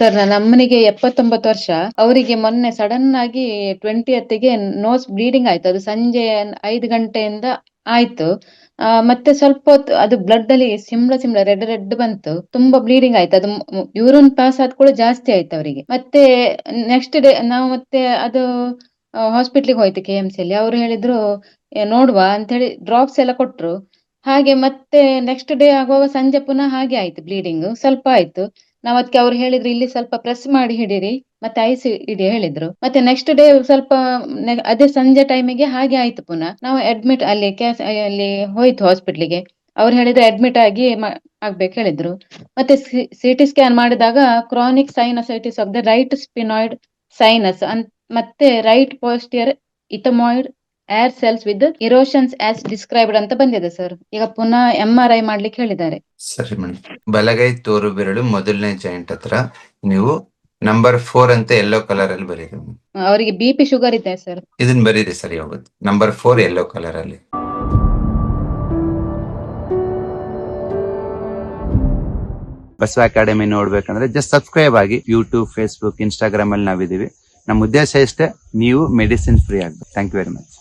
Sir ನನ್ನ ಅಮ್ಮನಿಗೆ ಎಪ್ಪತ್ತೊಂಬತ್ತು ವರ್ಷ. ಅವರಿಗೆ ಮೊನ್ನೆ ಸಡನ್ ಆಗಿ ಟ್ವೆಂಟಿ ಹತ್ತಿಗೆ ನೋಸ್ ಬ್ಲೀಡಿಂಗ್ ಆಯ್ತು. ಅದು ಸಂಜೆ ಐದು ಗಂಟೆಯಿಂದ ಆಯ್ತು. ಮತ್ತೆ ಸ್ವಲ್ಪ ಹೊತ್ತು ಅದು ಬ್ಲಡ್ ಅಲ್ಲಿ ಸಿಮ್ಳ ಸಿಂಬ್ಳ ರೆಡ್ ರೆಡ್ ಬಂತು. ತುಂಬಾ ಬ್ಲೀಡಿಂಗ್ ಆಯ್ತು. ಅದು ಯೂರಿನ್ ಪಾಸ್ ಆದ ಕೂಡ ಜಾಸ್ತಿ ಆಯ್ತು ಅವರಿಗೆ. ಮತ್ತೆ ನೆಕ್ಸ್ಟ್ ಡೇ ನಾವು ಮತ್ತೆ ಅದು ಹಾಸ್ಪಿಟ್ಲಿಗೆ ಹೋಯ್ತು ಕೆ ಎಂ ಸಿ ಅಲ್ಲಿ. ಅವ್ರು ಹೇಳಿದ್ರು "ಏ, ನೋಡುವ ಅಂತ ಹೇಳಿ ಡ್ರಾಪ್ಸ್ ಎಲ್ಲ ಕೊಟ್ರು. ಹಾಗೆ ಮತ್ತೆ ನೆಕ್ಸ್ಟ್ ಡೇ ಆಗುವಾಗ ಸಂಜೆ ಪುನಃ ಹಾಗೆ ಆಯ್ತು ಬ್ಲೀಡಿಂಗ್ ಸ್ವಲ್ಪ ಆಯ್ತು. ನಾವ್ ಅದಕ್ಕೆ ಅವ್ರು ಹೇಳಿದ್ರು ಇಲ್ಲಿ ಸ್ವಲ್ಪ ಪ್ರೆಸ್ ಮಾಡಿ ಹಿಡೀರಿ, ಮತ್ತೆ ಐಸ್ ಇಡಿ ಹೇಳಿದ್ರು. ಮತ್ತೆ ನೆಕ್ಸ್ಟ್ ಡೇ ಸ್ವಲ್ಪ ಅದೇ ಸಂಜೆ ಟೈಮಿಗೆ ಹಾಗೆ ಆಯ್ತು ಪುನಃ. ನಾವು ಅಡ್ಮಿಟ್ ಅಲ್ಲಿ ಕ್ಯಾಸ್ ಅಲ್ಲಿ ಹೋಯ್ತು ಹಾಸ್ಪಿಟ್ಲಿಗೆ ಅವ್ರು ಹೇಳಿದ್ರೆ ಅಡ್ಮಿಟ್ ಆಗಿ ಆಗ್ಬೇಕು ಹೇಳಿದ್ರು. ಮತ್ತೆ ಸಿ ಟಿ ಸ್ಕ್ಯಾನ್ ಮಾಡಿದಾಗ chronic sinusitis of the right sphenoid sinus ಮತ್ತೆ right posterior ethmoid air cells with erosions as described ಅಂತ ಬಂದಿದೆ ಸರ್ ಈಗ ಪುನಃ ಎಂ ಆರ್ ಐ ಮಾಡ್ಲಿಕ್ಕೆ ಹೇಳಿದ್ದಾರೆ. ಸರಿ ಮೇಡಮ್ ಬಲಗೈ ತೋರು ಬೆರಳು ಮೊದಲನೇ ಜಾಯಿಂಟ್ ಹತ್ರ ನೀವು ನಂಬರ್ ಫೋರ್ ಅಂತ ಎಲ್ಲೋ ಕಲರ್ ಅಲ್ಲಿ ಬರೀರಿ. ಅವರಿಗೆ ಬಿ ಪಿ ಶುಗರ್ ಇದೆ ಸರ್ ಇದನ್ನ ಬರೀರಿ ಸರಿ ಹೋಗುತ್ತೆ. ನಂಬರ್ ಫೋರ್ ಎಲ್ಲೋ ಕಲರ್ ಅಲ್ಲಿ. ಬಸವ ಅಕಾಡೆಮಿ ನೋಡ್ಬೇಕಂದ್ರೆ ಜಸ್ಟ್ ಸಬ್ಸ್ಕ್ರೈಬ್ ಆಗಿ ಯೂಟ್ಯೂಬ್ ಫೇಸ್ಬುಕ್ ಇನ್ಸ್ಟಾಗ್ರಾಮ್ ಅಲ್ಲಿ ನಾವಿದೀವಿ ನಮ್ಮ ಉದ್ದೇಶ ಇಷ್ಟೇ ನೀವು ಮೆಡಿಸಿನ್ ಫ್ರೀ ಆಗ್ಬೇಕು. Thank you very much